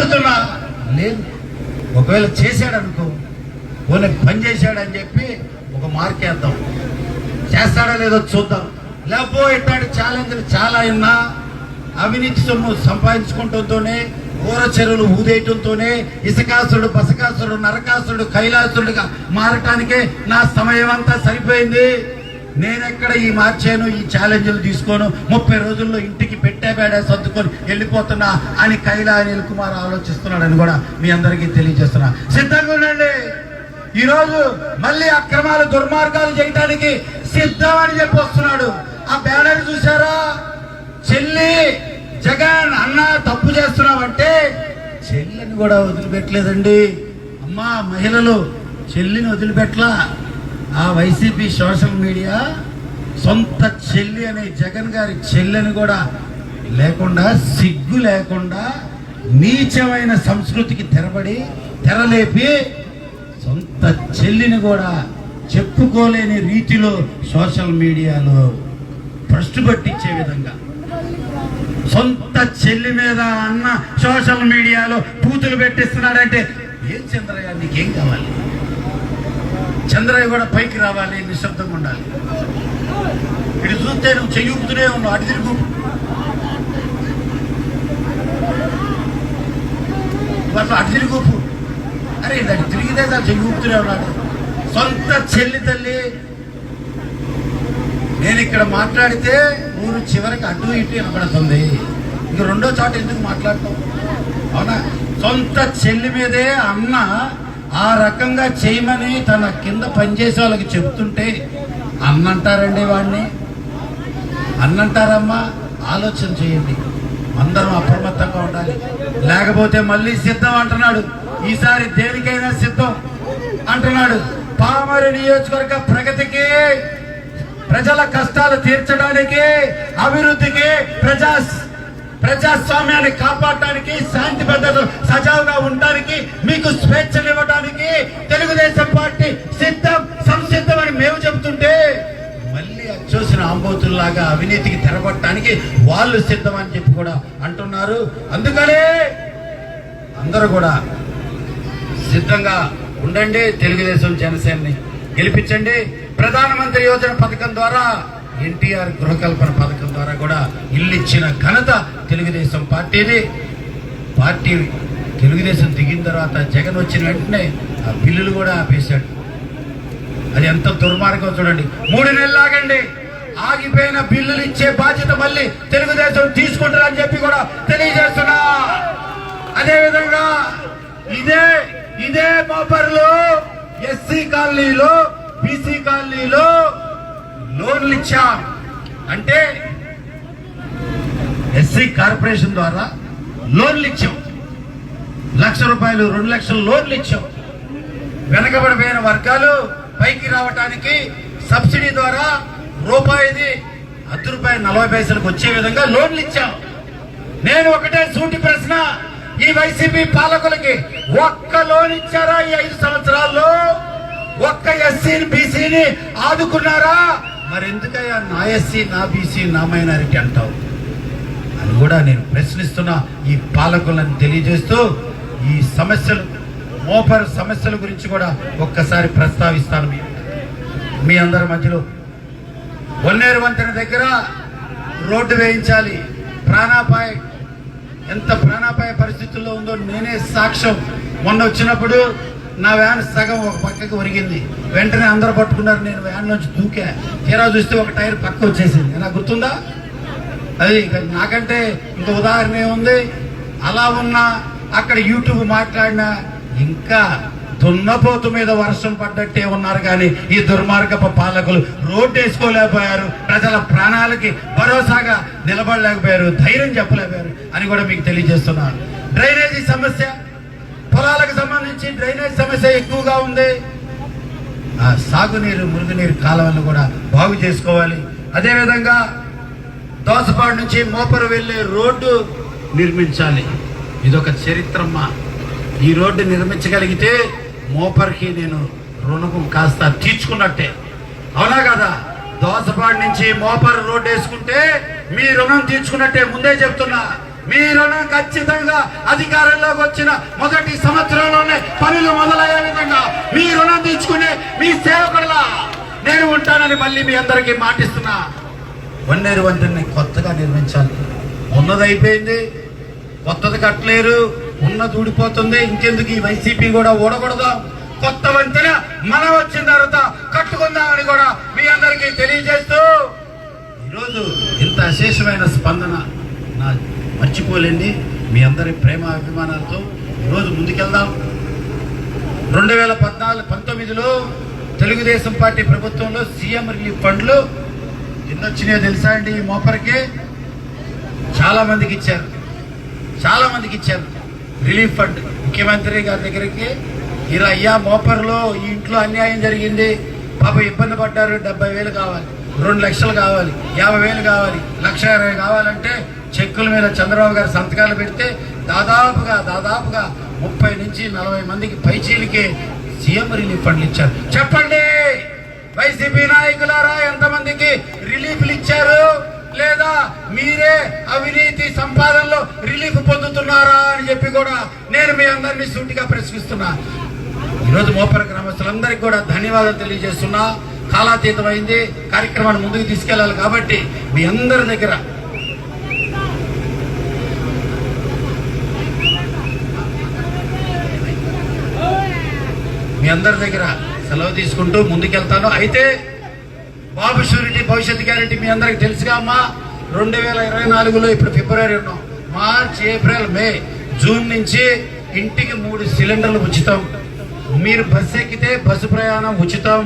అడుగుతున్నా లేదు. ఒకవేళ చేశాడనుకో పోనీ పని చేశాడని చెప్పి ఒక మార్క్ వేద్దాం. చేస్తాడా లేదో చూద్దాం. లేకపో ఇట్లాంటి ఛాలెంజ్లు చాలా అయినా అవినీతి సొమ్ము సంపాదించుకుంటంతోనే ఊర చెరువులు ఊదేయటంతోనే ఇసుకాసుడు బసకాసుడు నరకాసుడు కైలాసురుడుగా మారటానికే నా సమయం అంతా సరిపోయింది. నేనెక్కడ ఈ మార్చాను ఈ ఛాలెంజ్లు తీసుకోను? ముప్పై రోజుల్లో ఇంటికి పెట్టే బేడా సర్దుకొని వెళ్ళిపోతున్నా అని కైలా అనిల్ కుమార్ ఆలోచిస్తున్నాడని కూడా మీ అందరికీ తెలియజేస్తున్నా. సిద్ధంగా ఉండండి. ఈరోజు మళ్ళీ అక్రమాలు దుర్మార్గాలు చేయటానికి సిద్ధం అని చెప్పి వస్తున్నాడు. ఆ బ్యానర్ చూసారా చెల్లి జగన్ అన్న తప్పు చేస్తున్నావంటే చెల్లిని కూడా వదిలిపెట్టలేదండి. అమ్మా మహిళలు చెల్లిని వదిలిపెట్టలా. ఆ వైసీపీ సోషల్ మీడియా సొంత చెల్లి అనే జగన్ గారి చెల్లెని కూడా లేకుండా సిగ్గు లేకుండా నీచమైన సంస్కృతికి తెరబడి తెరలేపి సొంత చెల్లిని కూడా చెప్పుకోలేని రీతిలో సోషల్ మీడియాలో భ్రష్టు పట్టించే విధంగా. సొంత చెల్లి మీద అన్న సోషల్ మీడియాలో పూతులు పెట్టిస్తున్నాడంటే ఏం చంద్రయ్య నీకేం కావాలి? చంద్రయ్య కూడా పైకి రావాలి నిశ్శబ్దంగా ఉండాలి. ఇటు చూస్తే నువ్వు చెయ్యూపుతూనే ఉన్నావు అటు తిరుగు. అట్లా అటు తిరుగు అరే దాన్ని తిరిగితే దాన్ని చెయ్యుపుతూనే ఉన్నాడు. సొంత చెల్లి తల్లి. నేను ఇక్కడ మాట్లాడితే ఊరు చివరికి అటు ఇటు వినపడుతుంది. ఇంక రెండో చోట ఎందుకు మాట్లాడతాం అవునా? సొంత చెల్లి మీదే అన్న ఆ రకంగా చేయమని తన కింద పనిచేసే వాళ్ళకి చెబుతుంటే అన్నంటారండి వాడిని అన్నంటారమ్మా ఆలోచన చేయండి. అందరం అప్రమత్తంగా ఉండాలి. లేకపోతే మళ్ళీ సిద్ధం అంటున్నాడు. ఈసారి దేనికైనా సిద్ధం అంటున్నాడు. పామరి నియోజకవర్గ ప్రగతికి ప్రజల కష్టాలు తీర్చడానికి అభివృద్ధికి ప్రజా ప్రజాస్వామ్యాన్ని కాపాడటానికి శాంతి భద్రతలు సజావుగా ఉండడానికి మీకు స్వేచ్ఛనివ్వడానికి తెలుగుదేశం పార్టీ సిద్ధం సంసిద్ధం అని మేము చెబుతుంటే మళ్ళీ అచ్చోసిన ఆంబోతుల్లాగా అవినీతికి తెరపడటానికి వాళ్ళు సిద్ధం అని చెప్పి కూడా అంటున్నారు. అందుకనే అందరూ కూడా సిద్ధంగా ఉండండి తెలుగుదేశం జనసేనని గెలిపించండి. ప్రధానమంత్రి యోజన పథకం ద్వారా ఎన్టీఆర్ గృహకల్పన పథకం ద్వారా కూడా ఇల్లు ఇచ్చిన ఘనత తెలుగుదేశం పార్టీది. పార్టీ తెలుగుదేశం దిగిన తర్వాత జగన్ వచ్చిన వెంటనే ఆ బిల్లులు కూడా ఆపేశాడు. అది ఎంత దుర్మార్గం చూడండి. మూడు నెలలు ఆగండి ఆగిపోయిన బిల్లులు ఇచ్చే బాధ్యత మళ్ళీ తెలుగుదేశం తీసుకుంటారని చెప్పి కూడా తెలియజేస్తున్నా. అదేవిధంగా ఇదే ఇదే మోపర్లో ఎస్సీ కాలనీలో బీసీ కాలనీలో లోన్లు ఇచ్చాం. అంటే ఎస్సీ కార్పొరేషన్ ద్వారా లోన్లు ఇచ్చాం. లక్ష రూపాయలు రెండు లక్షల లోన్లు ఇచ్చాం. వెనకబడిపోయిన వర్గాలు పైకి రావటానికి సబ్సిడీ ద్వారా రూపాయిది అర్ధ రూపాయి నలభై పైసలకు వచ్చే విధంగా లోన్లు ఇచ్చాం. నేను ఒకటే సూటి ప్రశ్న ఈ వైసీపీ పాలకులకి ఒక్క లోన్ ఇచ్చారా ఈ ఐదు సంవత్సరాల్లో? ఒక్క ఎస్సీని బీసీని ఆదుకున్నారా? మరి ఎందుకయ్యా నా ఎస్సీ నా బీసీ నా మైనారిటీ అంటావు? అని కూడా నేను ప్రశ్నిస్తున్న ఈ పాలకులను తెలియజేస్తూ ఈ సమస్యలు మోపర్ సమస్యల గురించి కూడా ఒక్కసారి ప్రస్తావిస్తాను మీ మీ అందరి మధ్యలో. వన్నేరు వంతెన దగ్గర రోడ్డు వేయించాలి. ప్రాణాపాయ ఎంత ప్రాణాపాయ పరిస్థితుల్లో ఉందో నేనే సాక్ష్యం. మొన్న వచ్చినప్పుడు నా వ్యాన్ సగం ఒక పక్కకి ఒరిగింది. వెంటనే అందరూ పట్టుకున్నారు నేను వ్యాన్ నుంచి దూకా. తీరా చూస్తే ఒక టైర్ పక్క వచ్చేసింది. నాకు గుర్తుందా? అది నాకంటే ఇంకో ఉదాహరణ ఏముంది? అలా ఉన్నా అక్కడ యూట్యూబ్ మాట్లాడినా ఇంకా దున్నపోతు మీద వర్షం పడ్డట్టే ఉన్నారు కానీ ఈ దుర్మార్గపు పాలకులు రోడ్డు వేసుకోలేకపోయారు ప్రజల ప్రాణాలకి భరోసాగా నిలబడలేకపోయారు ధైర్యం చెప్పలేకపోయారు అని కూడా మీకు తెలియజేస్తున్నారు డ్రైనేజీ సమస్య పొలాలకు సంబంధించి డ్రైనేజ్ సమస్య ఎక్కువగా ఉంది. ఆ సాగునీరు మురుగునీరు కాలువలను కూడా బాగు చేసుకోవాలి. అదేవిధంగా దోసపాడు నుంచి మోపరు వెళ్ళే రోడ్డు నిర్మించాలి. ఇదొక చరిత్రమ్మ. ఈ రోడ్డు నిర్మించగలిగితే మోపర్కి నేను రుణం కాస్త తీర్చుకున్నట్టే. అవునా కదా? దోసపాడు నుంచి మోపర్ రోడ్డు వేసుకుంటే మీ రుణం తీర్చుకున్నట్టే ముందే చెప్తున్నా. మీ రుణం ఖచ్చితంగా అధికారంలోకి వచ్చిన మొదటి సంవత్సరంలోనే పనులు మొదలయ్యే విధంగా మీ రుణం తీర్చుకునే మీ సేవకుడులా నేను ఉంటానని మళ్ళీ మీ అందరికీ మాటిస్తున్నా. వన్నేరు వంటిని కొత్తగా నిర్మించాలి. ఉన్నది అయిపోయింది కొత్తది కట్టలేరు. ఉన్నది ఊడిపోతుంది ఇంకెందుకు ఈ వైసీపీ కూడా ఊడకూడదు. కొత్త వంతెన మనం వచ్చిన తర్వాత కట్టుకుందామని కూడా మీ అందరికీ తెలియజేస్తూ ఈరోజు ఇంత అశేషమైన స్పందన నా మర్చిపోలేండి. మీ అందరి ప్రేమ అభిమానాలతో ఈరోజు ముందుకెళ్దాం. రెండు వేల పద్నాలుగు పంతొమ్మిదిలో తెలుగుదేశం పార్టీ ప్రభుత్వంలో సీఎం రిలీఫ్ ఫండ్లు ఎన్ని వచ్చినాయో తెలుసా అండి ఈ మోపరికే? చాలా మందికి ఇచ్చారు. చాలా మందికి ఇచ్చారు రిలీఫ్ ఫండ్. ముఖ్యమంత్రి గారి దగ్గరికి ఇలా అయ్యా మోపర్లో ఈ ఇంట్లో అన్యాయం జరిగింది. పాప ఇబ్బంది పడ్డారు. డెబ్బై వేలు కావాలి. రెండు లక్షలు కావాలి. యాభై వేలు కావాలి. లక్ష ఇరవై కావాలంటే చెక్కుల మీద చంద్రబాబు గారు సంతకాలు పెడితే దాదాపుగా దాదాపుగా ముప్పై నుంచి నలభై మందికి పైచీలకే సీఎం రిలీఫ్ ఫండ్లు ఇచ్చారు. చెప్పండి! వైసీపీ నాయకులారా ఎంతమందికి రిలీఫ్లు ఇచ్చారు? లేదా మీరే అవినీతి సంపాదనలో రిలీఫ్ పొందుతున్నారా అని చెప్పి కూడా నేను మీ అందరినీ సూటిగా ప్రశ్నిస్తున్నా. ఈరోజు మోపర గ్రామస్తులందరికీ కూడా ధన్యవాదాలు తెలియజేస్తున్నా. కాలాతీతమైంది. కార్యక్రమాన్ని ముందుకు తీసుకెళ్ళాలి కాబట్టి మీ అందరి దగ్గర మీ అందరి దగ్గర సెలవు తీసుకుంటూ ముందుకెళ్తాను. అయితే బాబు షూరిటీ భవిష్యత్ గ్యారెంటీ మీ అందరికి తెలుసుగా అమ్మా. రెండు వేల ఇరవై నాలుగులో ఇప్పుడు ఫిబ్రవరి ఉన్నాం మార్చ్ ఏప్రిల్ మే జూన్ నుంచి ఇంటికి మూడు సిలిండర్లు ఉచితం మీరు బస్సు ఎక్కితే బస్సు ప్రయాణం ఉచితం.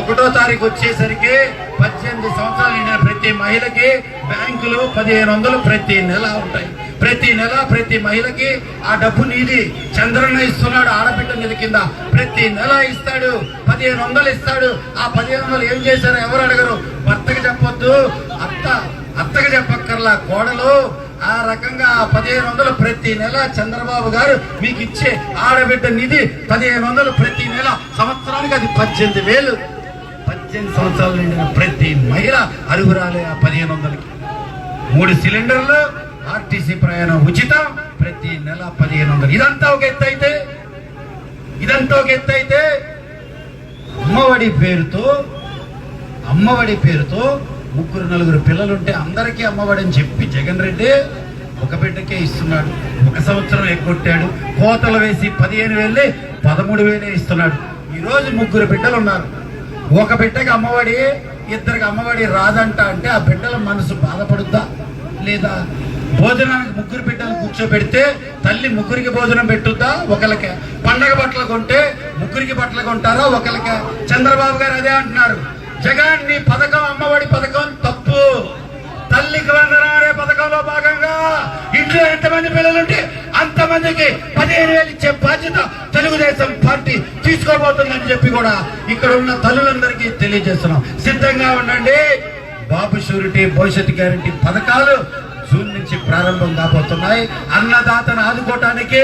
ఒకటో తారీఖు వచ్చేసరికి పద్దెనిమిది సంవత్సరాలు నిండిన ప్రతి మహిళకి బ్యాంకులు పదిహేను వందలు ప్రతి నెల ఉంటాయి. ప్రతి నెల ప్రతి మహిళకి ఆ డబ్బు నీది చంద్రన్న ఇస్తున్నాడు ఆడబిడ్డ నిధి కింద. ప్రతి నెల ఇస్తాడు పదిహేను వందలు ఇస్తాడు. ఆ పదిహేను వందలు ఏం చేశారో ఎవరు అడగరు. భర్తకి చెప్పొద్దు. అత్త అత్తకి చెప్పక్కర్లా కోడలు. ఆ రకంగా ఆ పదిహేను వందలు ప్రతి నెల చంద్రబాబు గారు మీకు ఇచ్చే ఆడబిడ్డ నిధి పదిహేను వందలు ప్రతి నెల. సంవత్సరానికి అది పద్దెనిమిది వేలు. పద్దెనిమిది సంవత్సరాలు నిండిన ప్రతి మహిళ అరుగురాలే ఆ పదిహేను వందలకి. మూడు సిలిండర్లు ఆర్టీసీ ప్రయాణం ఉచితం ప్రతి నెల పదిహేను వందలు. ఇదంతా ఒక ఎత్తు అయితే ఇదంతా ఒక ఎత్తు అయితే అమ్మఒడి పేరుతో అమ్మఒడి పేరుతో ముగ్గురు నలుగురు పిల్లలుంటే అందరికీ అమ్మఒడి అని చెప్పి జగన్ రెడ్డి ఒక బిడ్డకే ఇస్తున్నాడు. ఒక సంవత్సరం ఎగ్గొట్టాడు. కోతలు వేసి పదిహేను వేలే పదమూడు వేలే ఇస్తున్నాడు. ఈరోజు ముగ్గురు బిడ్డలు ఉన్నారు ఒక బిడ్డకి అమ్మఒడి ఇద్దరికి అమ్మఒడి రాదంట అంటే ఆ బిడ్డల మనసు బాధపడుద్దా లేదా? భోజనానికి ముగ్గురు బిడ్డలు కూర్చోబెడితే తల్లి ముగ్గురికి భోజనం పెట్టుద్దా? ఒకరికే పండగ బట్టలు కొంటే ముగ్గురికి బట్టలు కొంటారా? ఒకరికే చంద్రబాబు గారు అదే అంటున్నారు. జగన్ నీ పథకం అమ్మఒడి పథకం తప్పు. తల్లికి వందనం అనే పథకంలో భాగంగా ఇంట్లో ఎంతమంది పిల్లలుంటే అంతమందికి పదిహేను వేలు ఇచ్చే బాధ్యత తెలుగుదేశం పార్టీ తీసుకోబోతుందని చెప్పి కూడా ఇక్కడ ఉన్న తల్లులందరికీ తెలియజేస్తున్నాం. సిద్ధంగా ఉండండి. బాబు షూరిటీ భవిష్యత్ గ్యారంటీ పథకాలు ప్రారంభం కాబోతున్నాయి. అన్నదాతను ఆదుకోవటానికి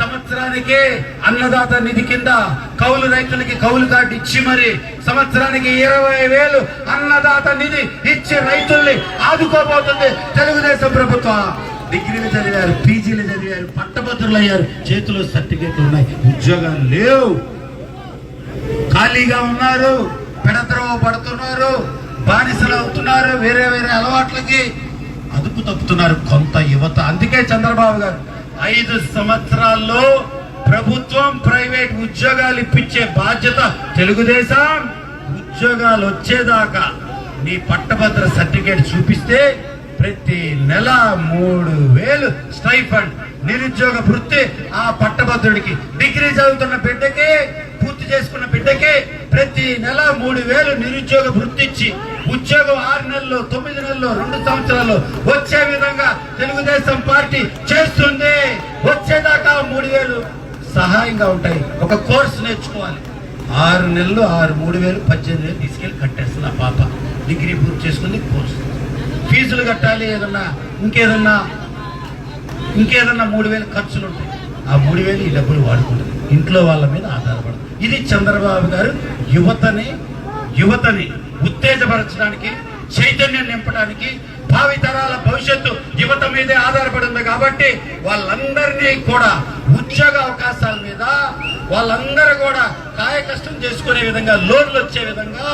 సంవత్సరానికి అన్నదాత నిధి కింద కౌలు రైతులకి కౌలు కార్డు ఇచ్చి మరి సంవత్సరానికి ఇరవై వేలు అన్నదాత నిధి ఇచ్చి రైతుల్ని ఆదుకోబోతుంది తెలుగుదేశం ప్రభుత్వం. డిగ్రీలు చదివారు పీజీలు చదివారు పట్టభద్రులు అయ్యారు. చేతిలో సర్టిఫికేట్లు ఉన్నాయి. ఉద్యోగాలు లేవు. ఖాళీగా ఉన్నారు. పెడద్రవ పడుతున్నారు. బానిసలు అవుతున్నారు. వేరే వేరే అలవాట్లకి అదుపు తప్పుతున్నారు కొంత యువత. అందుకే చంద్రబాబు గారు ఐదు సంవత్సరాల్లో ప్రభుత్వం ప్రైవేట్ ఉద్యోగాలు ఇప్పించే బాధ్యత తెలుగుదేశం. ఉద్యోగాలు వచ్చేదాకా నీ పట్టభద్ర సర్టిఫికేట్ చూపిస్తే ప్రతి నెల మూడు వేలు స్టైఫండ్. నిరుద్యోగ వృత్తి ఆ పట్టభద్రుడికి. డిగ్రీ చదువుతున్న బిడ్డకి పూర్తి చేసుకున్న బిడ్డకి ప్రతి నెల మూడు వేలు నిరుద్యోగ వృత్తిచ్చి ఉద్యోగం ఆరు నెలలు తొమ్మిది నెలలు రెండు సంవత్సరాలు వచ్చే విధంగా తెలుగుదేశం పార్టీ చేస్తుంది. వచ్చేదాకా మూడు వేలు సహాయంగా ఉంటాయి. ఒక కోర్సు నేర్చుకోవాలి. ఆరు నెలలు ఆరు మూడు వేలు పద్దెనిమిది వేలు తీసుకెళ్ళి కట్టేస్తుంది ఆ పాప. డిగ్రీ పూర్తి చేసుకుంది కోర్సు. ఫీజులు కట్టాలి ఏదన్నా ఇంకేదన్నా ఇంకేదన్నా మూడు వేలు ఖర్చులు ఉంటాయి. ఆ మూడు వేలు ఈ డబ్బులు వాడుకుంటుంది. ఇంట్లో వాళ్ళ మీద ఆధారపడదు. ఇది చంద్రబాబు గారు యువతని యువతని ఉత్తేజపరచడానికి చైతన్యం నింపడానికి భావితరాల భవిష్యత్తు యువత మీదే ఆధారపడి ఉంది కాబట్టి వాళ్ళందరినీ కూడా ఉద్యోగ అవకాశాల మీద వాళ్ళందరూ కూడా కాయ కష్టం చేసుకునే విధంగా లోన్లు వచ్చే విధంగా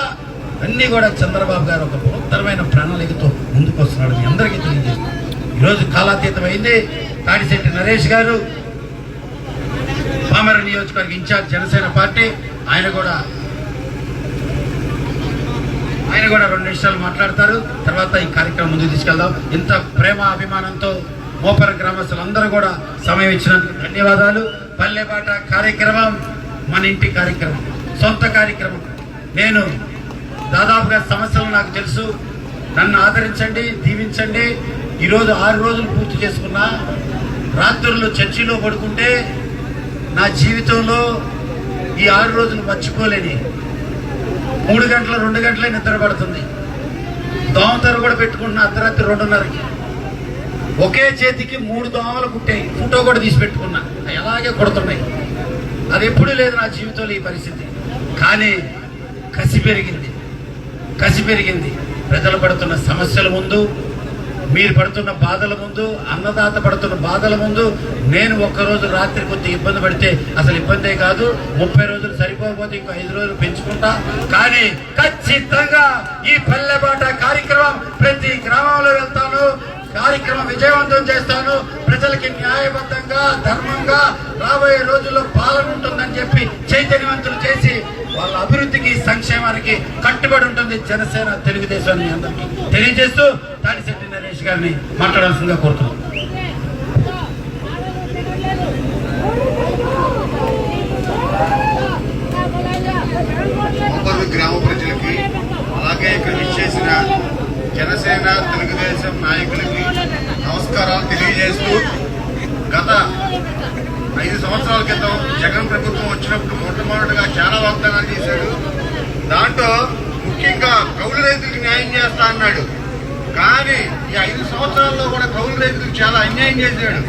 అన్ని కూడా చంద్రబాబు గారు ఒక బృహత్తరమైన ప్రణాళికతో ముందుకు వస్తున్నాడు మీ అందరికీ తెలియజేస్తున్నాను ఈరోజు కాలాతీతం అయింది తాడిశెట్టి నరేష్ గారు పామర నియోజకవర్గ ఇన్ఛార్జ్ జనసేన పార్టీ ఆయన కూడా ఆయన కూడా రెండు నిమిషాలు మాట్లాడతారు. తర్వాత ఈ కార్యక్రమం ముందుకు తీసుకెళ్దాం. ఇంత ప్రేమ అభిమానంతో మోపర గ్రామస్తులందరూ కూడా సమయం ఇచ్చినందుకు ధన్యవాదాలు. పల్లెపాట కార్యక్రమం మన ఇంటి కార్యక్రమం సొంత కార్యక్రమం. నేను దాదాపుగా సమస్యలు నాకు తెలుసు. నన్ను ఆదరించండి దీవించండి. ఈరోజు ఆరు రోజులు పూర్తి చేసుకున్నా. రాత్రులు చర్చిలో పడుకుంటే నా జీవితంలో ఈ ఆరు రోజులు మర్చిపోలేని మూడు గంటల రెండు గంటలే నిద్ర పడుతుంది. దోమతెర కూడా పెట్టుకుంటున్న అర్ధరాత్రి రెండున్నరకి. ఒకే చేతికి మూడు దోమలు కుట్టాయి. ఫోటో కూడా తీసి పెట్టుకున్నా. అవి అలాగే కొడుతున్నాయి? అది ఎప్పుడూ లేదు నా జీవితంలో ఈ పరిస్థితి. కానీ కసి పెరిగింది. కసి పెరిగింది. ప్రజలు పడుతున్న సమస్యల ముందు మీరు పడుతున్న బాధల ముందు అన్నదాత పడుతున్న బాధల ముందు నేను ఒక్కరోజు రాత్రి కొద్ది ఇబ్బంది పడితే అసలు ఇబ్బందే కాదు. ముప్పై రోజులు సరిపోకపోతే ఇంకో ఐదు రోజులు పెంచుకుంటా. కానీ ఖచ్చితంగా ఈ పల్లెబాట కార్యక్రమం ప్రతి గ్రామంలో వెళ్తాను. కార్యక్రమం విజయవంతం చేస్తాను. ప్రజలకి న్యాయబద్ధంగా ధర్మంగా రాబోయే రోజుల్లో పాలన ఉంటుందని చెప్పి చైతన్యవంతులు చేసి వాళ్ళ అభివృద్ధికి సంక్షేమానికి కట్టుబడి ఉంటుంది జనసేన తెలుగుదేశం మీ అందరికీ. తెలియజేస్తూ దాని గారిని మాట్లాడాల్సిందిగా కోరుతున్నాం ఒక్కొక్క గ్రామ ప్రజలకి అలాగే ఇక్కడ విచ్చేసిన జనసేన తెలుగుదేశం నాయకులకి నమస్కారాలు తెలియజేస్తూ గత ఐదు సంవత్సరాల క్రితం జగన్ ప్రభుత్వం వచ్చినప్పుడు మొట్టమొదటిగా చాలా వాగ్దానాలు చేశాడు దాంట్లో ముఖ్యంగా కౌలు రైతులకు న్యాయం చేస్తా అన్నాడు కానీ ఈ ఐదు సంవత్సరాల్లో కూడా కౌలు రైతులకు చాలా అన్యాయం చేశాడు.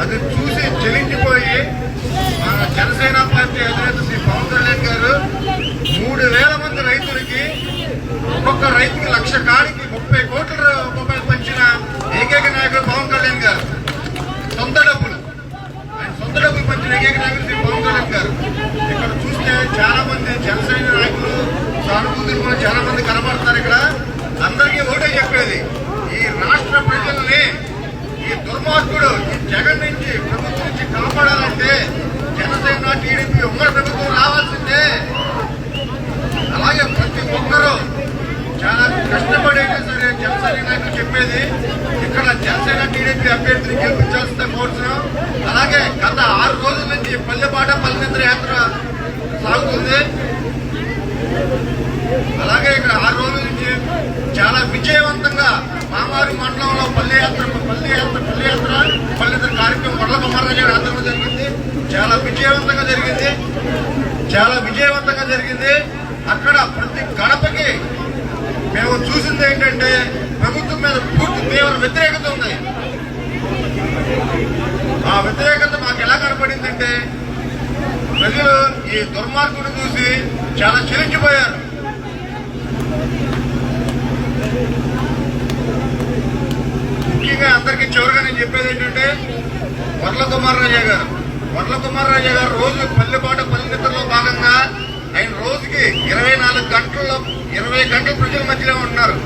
అది చూసి చెలించిపోయి మన జనసేన పార్టీ అధినేత శ్రీ పవన్ కళ్యాణ్ గారు మూడు వేల మంది రైతులకి ఒక్కొక్క రైతుకి లక్ష కాడికి ముప్పై కోట్ల రూపాయలు పంచిన ఏకైక నాయకుడు పవన్ కళ్యాణ్ గారు. సొంత డబ్బులు. ఆయన సొంత డబ్బులు పంచిన ఏకైక నాయకుడు శ్రీ పవన్ కళ్యాణ్ గారు. ఇక్కడ చూస్తే చాలా మంది జనసేన నాయకులు సానుభూతులు కూడా చాలా మంది కనబడతారు ఇక్కడ. అందరికీ ఓటే చెప్పేది ఈ రాష్ట్ర ప్రజల్ని ఈ దుర్మార్గుడు ఈ జగన్ నుంచి ప్రభుత్వం నుంచి కాపాడాలంటే జనసేన టీడీపీ ఉమ్మడి ప్రభుత్వం రావాల్సిందే. అలాగే ప్రతి ఒక్కరూ చాలా కష్టపడైనా సరే జనసేన నాయకులు చెప్పేది ఇక్కడ జనసేన టీడీపీ అభ్యర్థిని గెలిపించాల్సిన కోరుతున్నాం. అలాగే గత ఆరు రోజుల నుంచి పల్లెపాట పల్లెంద్ర యాత్ర సాగుతుంది. అలాగే ఇక్కడ ఆరు రోజుల నుంచి చాలా విజయవంతంగా మామారి మండలంలో పల్లె యాత్ర పల్లె యాత్ర పల్లె యాత్ర పల్లెంద్ర కార్యక్రమం వడ్ల కుమారరాజు గారి ఆధ్వర్యంలో జరిగింది చాలా విజయవంతంగా జరిగింది. చాలా విజయవంతంగా జరిగింది. అక్కడ ప్రతి గడపకి మేము చూసింది ఏంటంటే ప్రభుత్వం మీద పూర్తి తీవ్ర వ్యతిరేకత ఉంది. ఆ వ్యతిరేకత మాకు ఎలా కనపడిందంటే ప్రజలు ఈ దుర్మార్గుడు చూసి చాలా చెలించిపోయారు. ముఖ్యంగా అందరికీ చివరిగా నేను చెప్పేది ఏంటంటే వరల కుమారరాజా గారు. వడ్ల కుమారరాజా గారు రోజు పల్లెపాట పల్లెనిద్రలో భాగంగా ఆయన రోజుకి ఇరవై నాలుగు గంటల్లో ఇరవై గంటల ప్రజల మధ్యలో ఉన్నారు.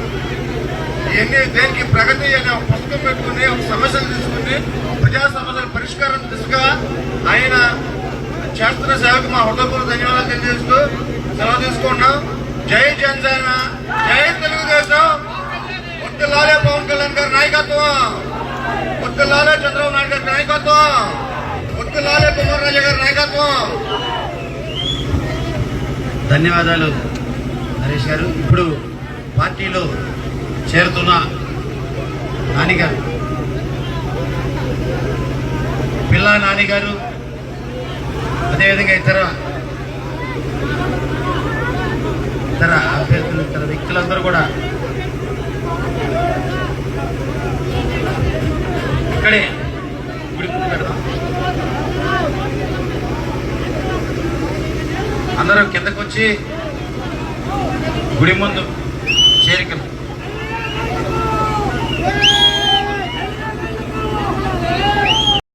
ఇవన్నీ దేనికి ప్రగతి అనే ఒక పుస్తకం పెట్టుకుని ఒక సమస్యలు తీసుకుని ప్రజా సమస్యల పరిష్కారం దిశగా ఆయన చేస్తున్న సేవకు మా హృదయపూర్వక ధన్యవాదాలు తెలియజేస్తూ సెలవు తీసుకున్నాం జై జనసేన జై తెలుగుదేశం. ఒత్తిలాలే పవన్ కళ్యాణ్ గారి నాయకత్వం. ఒత్తిలాలే చంద్రబాబు నాయుడు గారి నాయకత్వం. గారి నాయకత్వం. ధన్యవాదాలు హరీష్ గారు. ఇప్పుడు పార్టీలో చేరుతున్న నానిగారు పిల్లా నాని గారు అదేవిధంగా ఇతర ఇతర అభ్యర్థులు ఇతర వ్యక్తులందరూ కూడా ఇక్కడే గుడి పెడదాం. అందరం కిందకొచ్చి గుడి ముందు చేరికలు.